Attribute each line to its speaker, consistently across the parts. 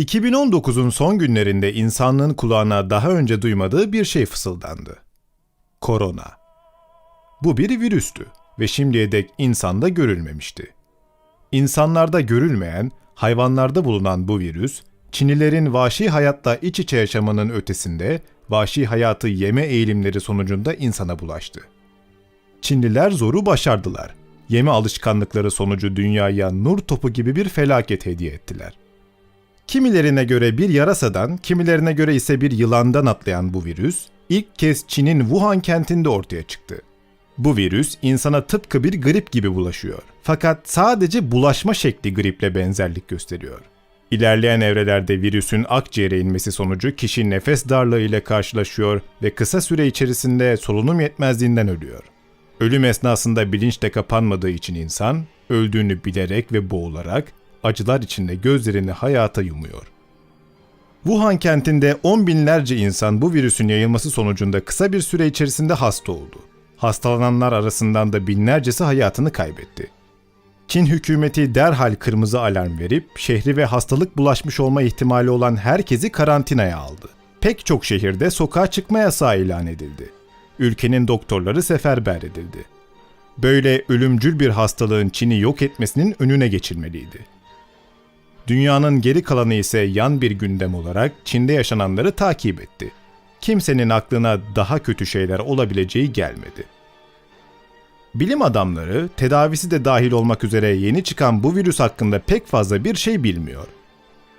Speaker 1: 2019'un son günlerinde insanlığın kulağına daha önce duymadığı bir şey fısıldandı. Korona. Bu bir virüstü ve şimdiye dek insanda görülmemişti. İnsanlarda görülmeyen, hayvanlarda bulunan bu virüs, Çinlilerin vahşi hayatla iç içe yaşamanın ötesinde vahşi hayatı yeme eğilimleri sonucunda insana bulaştı. Çinliler zoru başardılar. Yeme alışkanlıkları sonucu dünyaya nur topu gibi bir felaket hediye ettiler. Kimilerine göre bir yarasadan, kimilerine göre ise bir yılandan atlayan bu virüs, ilk kez Çin'in Wuhan kentinde ortaya çıktı. Bu virüs insana tıpkı bir grip gibi bulaşıyor. Fakat sadece bulaşma şekli griple benzerlik gösteriyor. İlerleyen evrelerde virüsün akciğere inmesi sonucu kişi nefes darlığı ile karşılaşıyor ve kısa süre içerisinde solunum yetmezliğinden ölüyor. Ölüm esnasında bilinçle kapanmadığı için insan, öldüğünü bilerek ve boğularak acılar içinde gözlerini hayata yumuyor. Wuhan kentinde on binlerce insan bu virüsün yayılması sonucunda kısa bir süre içerisinde hasta oldu. Hastalananlar arasından da binlercesi hayatını kaybetti. Çin hükümeti derhal kırmızı alarm verip şehri ve hastalık bulaşmış olma ihtimali olan herkesi karantinaya aldı. Pek çok şehirde sokağa çıkma yasağı ilan edildi. Ülkenin doktorları seferber edildi. Böyle ölümcül bir hastalığın Çin'i yok etmesinin önüne geçilmeliydi. Dünyanın geri kalanı ise yan bir gündem olarak Çin'de yaşananları takip etti. Kimsenin aklına daha kötü şeyler olabileceği gelmedi. Bilim adamları tedavisi de dahil olmak üzere yeni çıkan bu virüs hakkında pek fazla bir şey bilmiyor.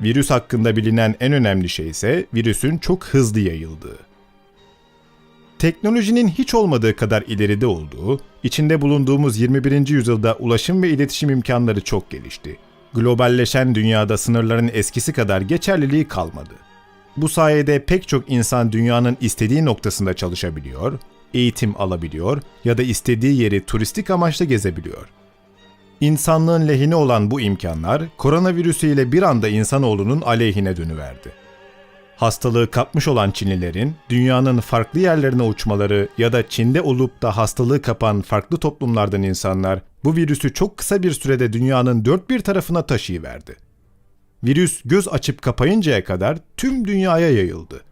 Speaker 1: Virüs hakkında bilinen en önemli şey ise virüsün çok hızlı yayıldığı. Teknolojinin hiç olmadığı kadar ileride olduğu, içinde bulunduğumuz 21. yüzyılda ulaşım ve iletişim imkanları çok gelişti. Globalleşen dünyada sınırların eskisi kadar geçerliliği kalmadı. Bu sayede pek çok insan dünyanın istediği noktasında çalışabiliyor, eğitim alabiliyor ya da istediği yeri turistik amaçla gezebiliyor. İnsanlığın lehine olan bu imkanlar koronavirüsü ile bir anda insanoğlunun aleyhine dönüverdi. Hastalığı kapmış olan Çinlilerin dünyanın farklı yerlerine uçmaları ya da Çin'de olup da hastalığı kapan farklı toplumlardan insanlar bu virüsü çok kısa bir sürede dünyanın dört bir tarafına taşıyıverdi. Virüs göz açıp kapayıncaya kadar tüm dünyaya yayıldı.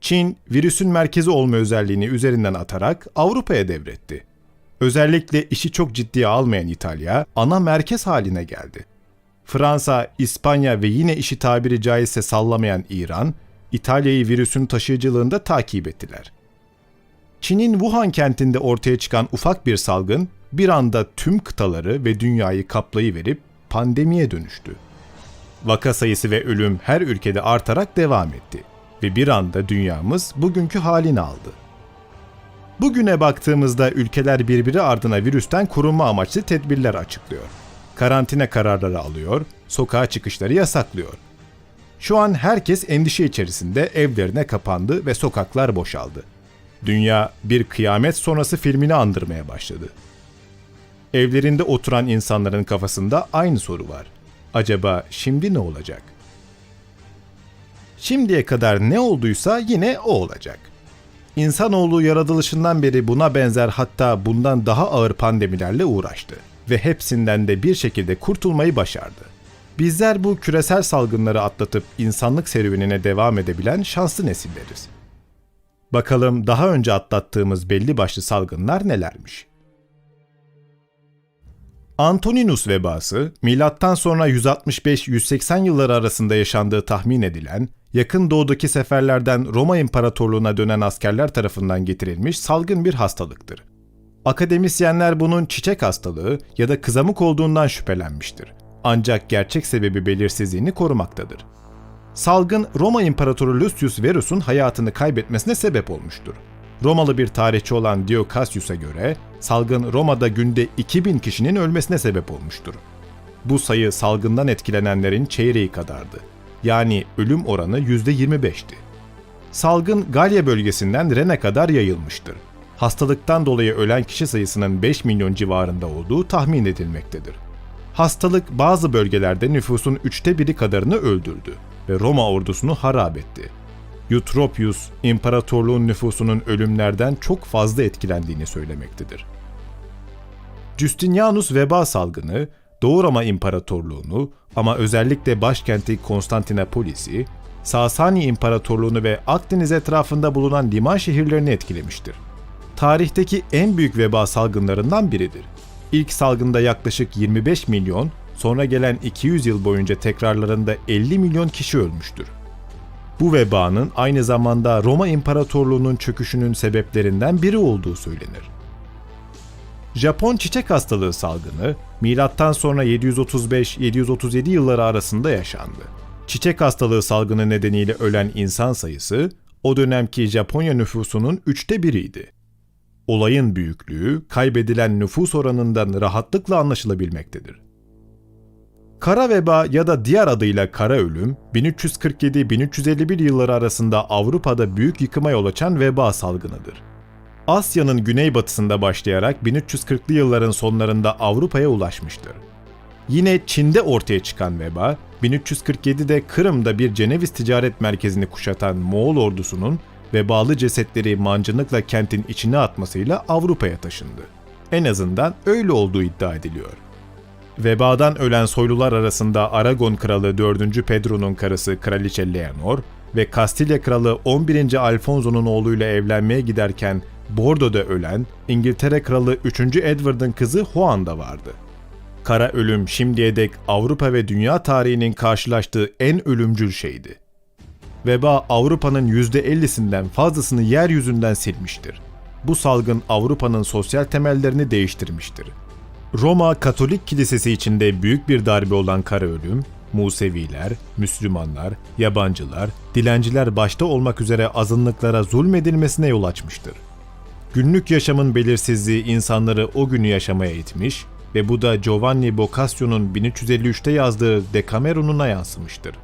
Speaker 1: Çin, virüsün merkezi olma özelliğini üzerinden atarak Avrupa'ya devretti. Özellikle işi çok ciddiye almayan İtalya, ana merkez haline geldi. Fransa, İspanya ve yine işi tabiri caizse sallamayan İran, İtalya'yı virüsün taşıyıcılığında takip ettiler. Çin'in Wuhan kentinde ortaya çıkan ufak bir salgın bir anda tüm kıtaları ve dünyayı kaplayıverip pandemiye dönüştü. Vaka sayısı ve ölüm her ülkede artarak devam etti ve bir anda dünyamız bugünkü halini aldı. Bugüne baktığımızda ülkeler birbiri ardına virüsten korunma amaçlı tedbirler açıklıyor. Karantina kararları alıyor, sokağa çıkışları yasaklıyor. Şu an herkes endişe içerisinde evlerine kapandı ve sokaklar boşaldı. Dünya bir kıyamet sonrası filmini andırmaya başladı. Evlerinde oturan insanların kafasında aynı soru var. Acaba şimdi ne olacak? Şimdiye kadar ne olduysa yine o olacak. İnsanoğlu yaratılışından beri buna benzer hatta bundan daha ağır pandemilerle uğraştı ve hepsinden de bir şekilde kurtulmayı başardı. Bizler bu küresel salgınları atlatıp insanlık serüvenine devam edebilen şanslı nesilleriz. Bakalım daha önce atlattığımız belli başlı salgınlar nelermiş? Antoninus vebası, milattan sonra 165-180 yılları arasında yaşandığı tahmin edilen, yakın doğudaki seferlerden Roma İmparatorluğu'na dönen askerler tarafından getirilmiş salgın bir hastalıktır. Akademisyenler bunun çiçek hastalığı ya da kızamık olduğundan şüphelenmiştir. Ancak gerçek sebebi belirsizliğini korumaktadır. Salgın Roma İmparatoru Lucius Verus'un hayatını kaybetmesine sebep olmuştur. Romalı bir tarihçi olan Dio Cassius'a göre salgın Roma'da günde 2000 kişinin ölmesine sebep olmuştur. Bu sayı salgından etkilenenlerin çeyreği kadardı. Yani ölüm oranı %25'ti. Salgın Galya bölgesinden Ren'e kadar yayılmıştır. Hastalıktan dolayı ölen kişi sayısının 5 milyon civarında olduğu tahmin edilmektedir. Hastalık bazı bölgelerde nüfusun üçte biri kadarını öldürdü ve Roma ordusunu harap etti. Eutropius, imparatorluğun nüfusunun ölümlerden çok fazla etkilendiğini söylemektedir. Justinianus veba salgını, Doğu Roma İmparatorluğunu ama özellikle başkenti Konstantinopolis'i, Sasani İmparatorluğunu ve Akdeniz etrafında bulunan liman şehirlerini etkilemiştir. Tarihteki en büyük veba salgınlarından biridir. İlk salgında yaklaşık 25 milyon, sonra gelen 200 yıl boyunca tekrarlarında 50 milyon kişi ölmüştür. Bu vebanın aynı zamanda Roma İmparatorluğu'nun çöküşünün sebeplerinden biri olduğu söylenir. Japon çiçek hastalığı salgını milattan sonra 735-737 yılları arasında yaşandı. Çiçek hastalığı salgını nedeniyle ölen insan sayısı o dönemki Japonya nüfusunun üçte biriydi. Olayın büyüklüğü kaybedilen nüfus oranından rahatlıkla anlaşılabilmektedir. Kara veba ya da diğer adıyla kara ölüm, 1347-1351 yılları arasında Avrupa'da büyük yıkıma yol açan veba salgınıdır. Asya'nın güneybatısında başlayarak 1340'lı yılların sonlarında Avrupa'ya ulaşmıştır. Yine Çin'de ortaya çıkan veba, 1347'de Kırım'da bir Ceneviz ticaret merkezini kuşatan Moğol ordusunun vebalı cesetleri mancınıkla kentin içine atmasıyla Avrupa'ya taşındı. En azından öyle olduğu iddia ediliyor. Vebadan ölen soylular arasında Aragon kralı 4. Pedro'nun karısı Kraliçe Leonor ve Kastilya kralı 11. Alfonso'nun oğluyla evlenmeye giderken Bordo'da ölen İngiltere kralı 3. Edward'ın kızı Juan da vardı. Kara ölüm şimdiye dek Avrupa ve dünya tarihinin karşılaştığı en ölümcül şeydi. Veba Avrupa'nın %50'sinden fazlasını yeryüzünden silmiştir. Bu salgın Avrupa'nın sosyal temellerini değiştirmiştir. Roma Katolik Kilisesi içinde büyük bir darbe olan kara ölüm, Museviler, Müslümanlar, yabancılar, dilenciler başta olmak üzere azınlıklara zulmedilmesine yol açmıştır. Günlük yaşamın belirsizliği insanları o günü yaşamaya itmiş ve bu da Giovanni Boccaccio'nun 1353'te yazdığı Decameron'una yansımıştır.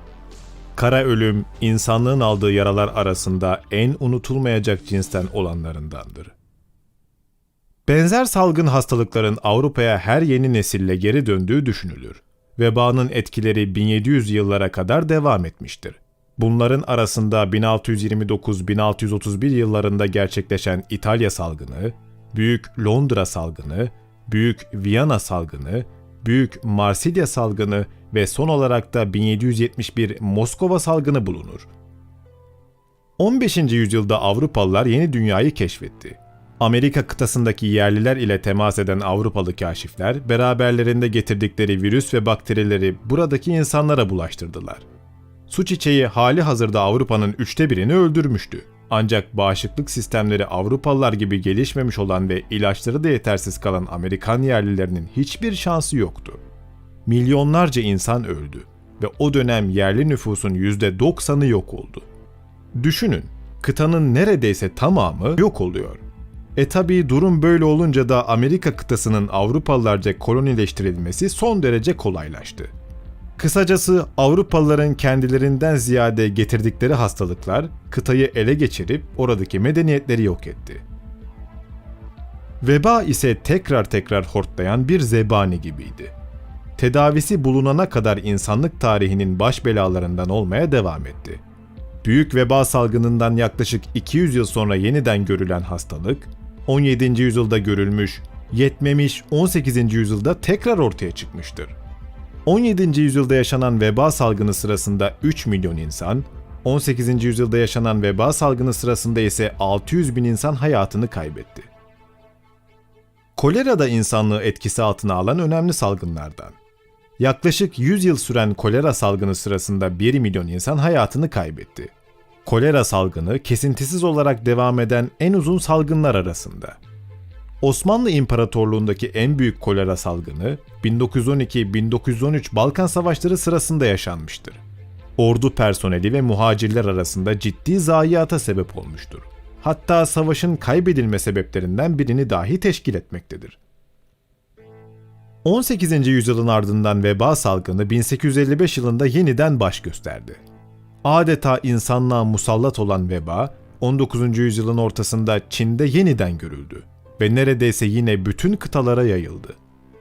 Speaker 1: Kara ölüm, insanlığın aldığı yaralar arasında en unutulmayacak cinsten olanlarındandır. Benzer salgın hastalıkların Avrupa'ya her yeni nesille geri döndüğü düşünülür. Vebanın etkileri 1700 yıllara kadar devam etmiştir. Bunların arasında 1629-1631 yıllarında gerçekleşen İtalya salgını, Büyük Londra salgını, Büyük Viyana salgını, Büyük Marsilya salgını ve son olarak da 1771 Moskova salgını bulunur. 15. yüzyılda Avrupalılar yeni dünyayı keşfetti. Amerika kıtasındaki yerliler ile temas eden Avrupalı kaşifler beraberlerinde getirdikleri virüs ve bakterileri buradaki insanlara bulaştırdılar. Su çiçeği hali hazırda Avrupa'nın üçte birini öldürmüştü. Ancak bağışıklık sistemleri Avrupalılar gibi gelişmemiş olan ve ilaçları da yetersiz kalan Amerikan yerlilerinin hiçbir şansı yoktu. Milyonlarca insan öldü ve o dönem yerli nüfusun %90'ı yok oldu. Düşünün, kıtanın neredeyse tamamı yok oluyor. E tabi durum böyle olunca da Amerika kıtasının Avrupalılarca kolonileştirilmesi son derece kolaylaştı. Kısacası Avrupalıların kendilerinden ziyade getirdikleri hastalıklar kıtayı ele geçirip oradaki medeniyetleri yok etti. Veba ise tekrar tekrar hortlayan bir zebani gibiydi. Tedavisi bulunana kadar insanlık tarihinin baş belalarından olmaya devam etti. Büyük veba salgınından yaklaşık 200 yıl sonra yeniden görülen hastalık, 17. yüzyılda görülmüş, yetmemiş 18. yüzyılda tekrar ortaya çıkmıştır. 17. yüzyılda yaşanan veba salgını sırasında 3 milyon insan, 18. yüzyılda yaşanan veba salgını sırasında ise 600 bin insan hayatını kaybetti. Kolera da insanlığı etkisi altına alan önemli salgınlardan. Yaklaşık 100 yıl süren kolera salgını sırasında 1 milyon insan hayatını kaybetti. Kolera salgını kesintisiz olarak devam eden en uzun salgınlar arasında. Osmanlı İmparatorluğundaki en büyük kolera salgını 1912-1913 Balkan Savaşları sırasında yaşanmıştır. Ordu personeli ve muhacirler arasında ciddi zayiata sebep olmuştur. Hatta savaşın kaybedilme sebeplerinden birini dahi teşkil etmektedir. 18. yüzyılın ardından veba salgını 1855 yılında yeniden baş gösterdi. Adeta insanlığa musallat olan veba 19. yüzyılın ortasında Çin'de yeniden görüldü ve neredeyse yine bütün kıtalara yayıldı.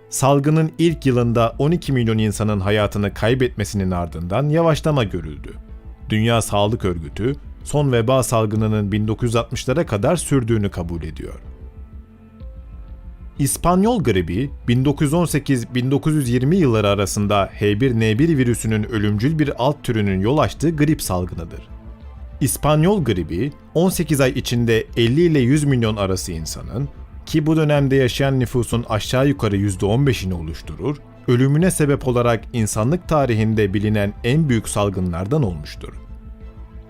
Speaker 1: Salgının ilk yılında 12 milyon insanın hayatını kaybetmesinin ardından yavaşlama görüldü. Dünya Sağlık Örgütü son veba salgınının 1960'lara kadar sürdüğünü kabul ediyor. İspanyol gribi 1918-1920 yılları arasında H1N1 virüsünün ölümcül bir alt türünün yol açtığı grip salgınıdır. İspanyol gribi 18 ay içinde 50 ile 100 milyon arası insanın ki bu dönemde yaşayan nüfusun aşağı yukarı %15'ini oluşturur, ölümüne sebep olarak insanlık tarihinde bilinen en büyük salgınlardan olmuştur.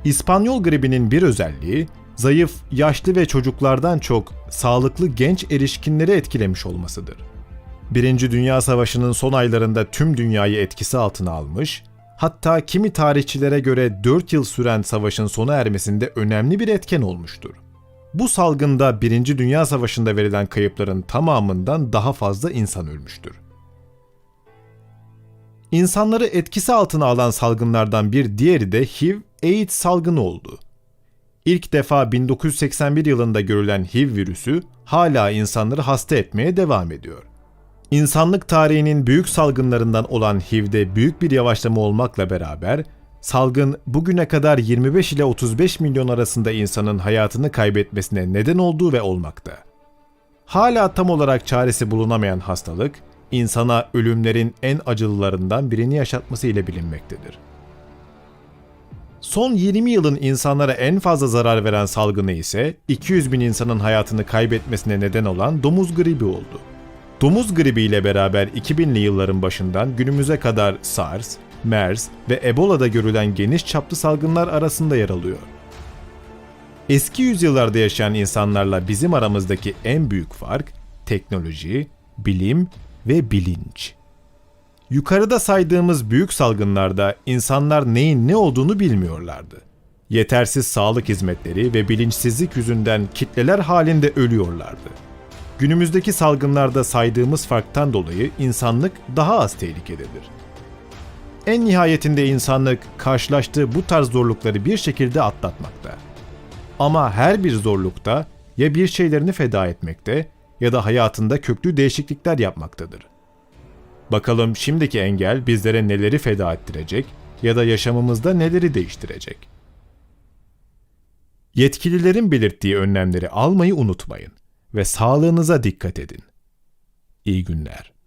Speaker 1: İspanyol gribinin bir özelliği, zayıf, yaşlı ve çocuklardan çok sağlıklı genç erişkinleri etkilemiş olmasıdır. Birinci Dünya Savaşı'nın son aylarında tüm dünyayı etkisi altına almış, hatta kimi tarihçilere göre 4 yıl süren savaşın sona ermesinde önemli bir etken olmuştur. Bu salgında Birinci Dünya Savaşı'nda verilen kayıpların tamamından daha fazla insan ölmüştür. İnsanları etkisi altına alan salgınlardan bir diğeri de HIV-AIDS salgını oldu. İlk defa 1981 yılında görülen HIV virüsü hala insanları hasta etmeye devam ediyor. İnsanlık tarihinin büyük salgınlarından olan HIV'de büyük bir yavaşlama olmakla beraber salgın bugüne kadar 25 ile 35 milyon arasında insanın hayatını kaybetmesine neden olduğu ve olmakta. Hala tam olarak çaresi bulunamayan hastalık, insana ölümlerin en acılılarından birini yaşatması ile bilinmektedir. Son 20 yılın insanlara en fazla zarar veren salgını ise 200 bin insanın hayatını kaybetmesine neden olan domuz gribi oldu. Domuz gribi ile beraber 2000'li yılların başından günümüze kadar SARS, MERS ve Ebola'da görülen geniş çaplı salgınlar arasında yer alıyor. Eski yüzyıllarda yaşayan insanlarla bizim aramızdaki en büyük fark teknoloji, bilim ve bilinç. Yukarıda saydığımız büyük salgınlarda insanlar neyin ne olduğunu bilmiyorlardı. Yetersiz sağlık hizmetleri ve bilinçsizlik yüzünden kitleler halinde ölüyorlardı. Günümüzdeki salgınlarda saydığımız farktan dolayı insanlık daha az tehlikededir. En nihayetinde insanlık karşılaştığı bu tarz zorlukları bir şekilde atlatmakta. Ama her bir zorlukta ya bir şeylerini feda etmekte ya da hayatında köklü değişiklikler yapmaktadır. Bakalım şimdiki engel bizlere neleri feda ettirecek ya da yaşamımızda neleri değiştirecek? Yetkililerin belirttiği önlemleri almayı unutmayın ve sağlığınıza dikkat edin. İyi günler.